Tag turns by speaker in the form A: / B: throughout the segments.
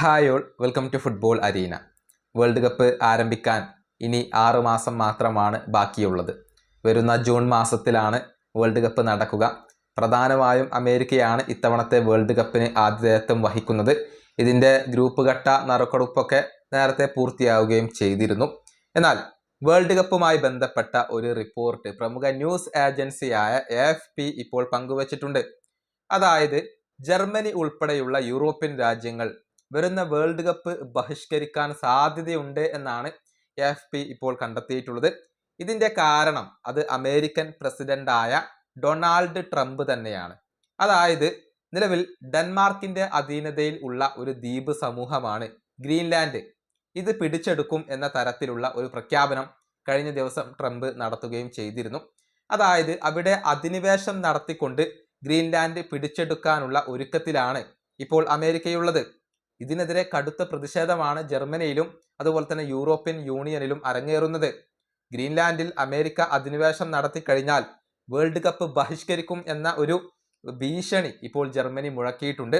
A: Hi all welcome to football arena. World cup ആരംഭിക്കാൻ ഇനി ആറ് മാസം മാത്രമാണ് ബാക്കിയുള്ളത്. വരുന്ന ജൂൺ മാസത്തിലാണ് വേൾഡ് കപ്പ് നടക്കുക. പ്രധാനമായും അമേരിക്കയാണ് ഇത്തവണത്തെ വേൾഡ് കപ്പിന് ആതിഥേയത്വം വഹിക്കുന്നത്. ഇതിന്റെ ഗ്രൂപ്പ് ഘട്ട നറുക്കെടുപ്പൊക്കെ നേരത്തെ പൂർത്തിയാവുകയും ചെയ്തിരുന്നു. എന്നാൽ വേൾഡ് കപ്പുമായി ബന്ധപ്പെട്ട ഒരു റിപ്പോർട്ട് പ്രമുഖ ന്യൂസ് ഏജൻസിയായ എഫ് പി ഇപ്പോൾ പങ്കുവച്ചിട്ടുണ്ട്. അതായത് ജർമ്മനി ഉൾപ്പെടെയുള്ള യൂറോപ്യൻ രാജ്യങ്ങൾ വരുന്ന വേൾഡ് കപ്പ് ബഹിഷ്കരിക്കാൻ സാധ്യതയുണ്ട് എന്നാണ് എഫ് പി ഇപ്പോൾ കണ്ടെത്തിയിട്ടുള്ളത്. ഇതിന്റെ കാരണം അത് അമേരിക്കൻ പ്രസിഡന്റായ ഡൊണാൾഡ് ട്രംപ് തന്നെയാണ്. അതായത് നിലവിൽ ഡെൻമാർക്കിന്റെ അധീനതയിൽ ഉള്ള ഒരു ദ്വീപ് സമൂഹമാണ് ഗ്രീൻലാൻഡ്. ഇത് പിടിച്ചെടുക്കും എന്ന തരത്തിലുള്ള ഒരു പ്രഖ്യാപനം കഴിഞ്ഞ ദിവസം ട്രംപ് നടത്തുകയും ചെയ്തിരുന്നു. അതായത് അവിടെ അധിനിവേശം നടത്തിക്കൊണ്ട് ഗ്രീൻലാൻഡ് പിടിച്ചെടുക്കാനുള്ള ഒരുക്കത്തിലാണ് ഇപ്പോൾ അമേരിക്കയുള്ളത്. ഇതിനെതിരെ കടുത്ത പ്രതിഷേധമാണ് ജർമ്മനിയിലും അതുപോലെ തന്നെ യൂറോപ്യൻ യൂണിയനിലും അരങ്ങേറുന്നത്. ഗ്രീൻലാൻഡിൽ അമേരിക്ക അധിനിവേശം നടത്തി കഴിഞ്ഞാൽ വേൾഡ് കപ്പ് ബഹിഷ്കരിക്കും എന്ന ഒരു ഭീഷണി ഇപ്പോൾ ജർമ്മനി മുഴക്കിയിട്ടുണ്ട്.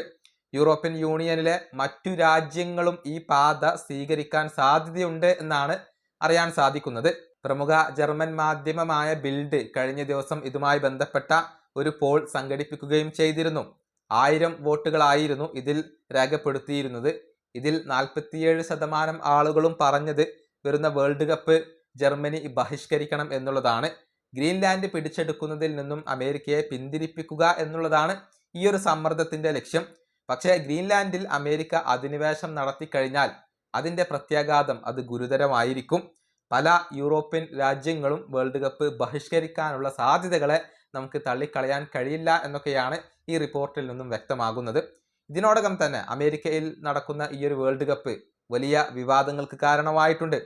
A: യൂറോപ്യൻ യൂണിയനിലെ മറ്റു രാജ്യങ്ങളും ഈ പാത സ്വീകരിക്കാൻ സാധ്യതയുണ്ട് എന്നാണ് അറിയാൻ സാധിക്കുന്നത്. പ്രമുഖ ജർമ്മൻ മാധ്യമമായ ബിൽഡ് കഴിഞ്ഞ ദിവസം ഇതുമായി ബന്ധപ്പെട്ട ഒരു പോൾ സംഘടിപ്പിക്കുകയും ചെയ്തിരുന്നു. ആയിരം വോട്ടുകളായിരുന്നു ഇതിൽ രേഖപ്പെടുത്തിയിരുന്നത്. ഇതിൽ നാൽപ്പത്തിയേഴ് ശതമാനം ആളുകളും പറഞ്ഞത് വരുന്ന വേൾഡ് കപ്പ് ജർമ്മനി ബഹിഷ്കരിക്കണം എന്നുള്ളതാണ്. ഗ്രീൻലാൻഡ് പിടിച്ചെടുക്കുന്നതിൽ നിന്നും അമേരിക്കയെ പിന്തിരിപ്പിക്കുക എന്നുള്ളതാണ് ഈ ഒരു സമ്മർദ്ദത്തിന്റെ ലക്ഷ്യം. പക്ഷേ ഗ്രീൻലാൻഡിൽ അമേരിക്ക അധിനിവേശം നടത്തിക്കഴിഞ്ഞാൽ അതിന്റെ പ്രത്യാഘാതം അത് ഗുരുതരമായിരിക്കും. പല യൂറോപ്യൻ രാജ്യങ്ങളും വേൾഡ് കപ്പ് ബഹിഷ്കരിക്കാനുള്ള സാധ്യതകളെ നമുക്ക് തള്ളിക്കളയാൻ കഴിയില്ല എന്നൊക്കെയാണ് ഈ റിപ്പോർട്ടിൽ നിന്നും വ്യക്തമാകുന്നത്. ഇതിനോടകം തന്നെ അമേരിക്കയിൽ നടക്കുന്ന ഈ ഒരു വേൾഡ് കപ്പ് വലിയ വിവാദങ്ങൾക്ക് കാരണമായിട്ടുണ്ട്.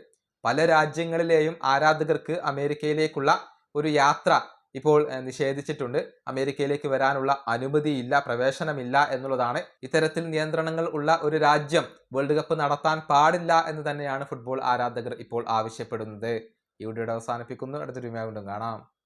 A: പല രാജ്യങ്ങളിലെയും ആരാധകർക്ക് അമേരിക്കയിലേക്കുള്ള ഒരു യാത്ര ഇപ്പോൾ നിഷേധിച്ചിട്ടുണ്ട്. അമേരിക്കയിലേക്ക് വരാനുള്ള അനുമതിയില്ല പ്രവേശനമില്ല എന്നുള്ളതാണ് ഇത്തരത്തിൽ നിയന്ത്രണങ്ങൾ ഉള്ള ഒരു രാജ്യം വേൾഡ് കപ്പ് നടത്താൻ പാടില്ല എന്ന് തന്നെയാണ് ഫുട്ബോൾ ആരാധകർ ഇപ്പോൾ ആവശ്യപ്പെടുന്നത്. ഈ വീഡിയോയുടെ അവസാനിപ്പിക്കുന്നു. അടുത്തൊരു വീണ്ടും കാണാം.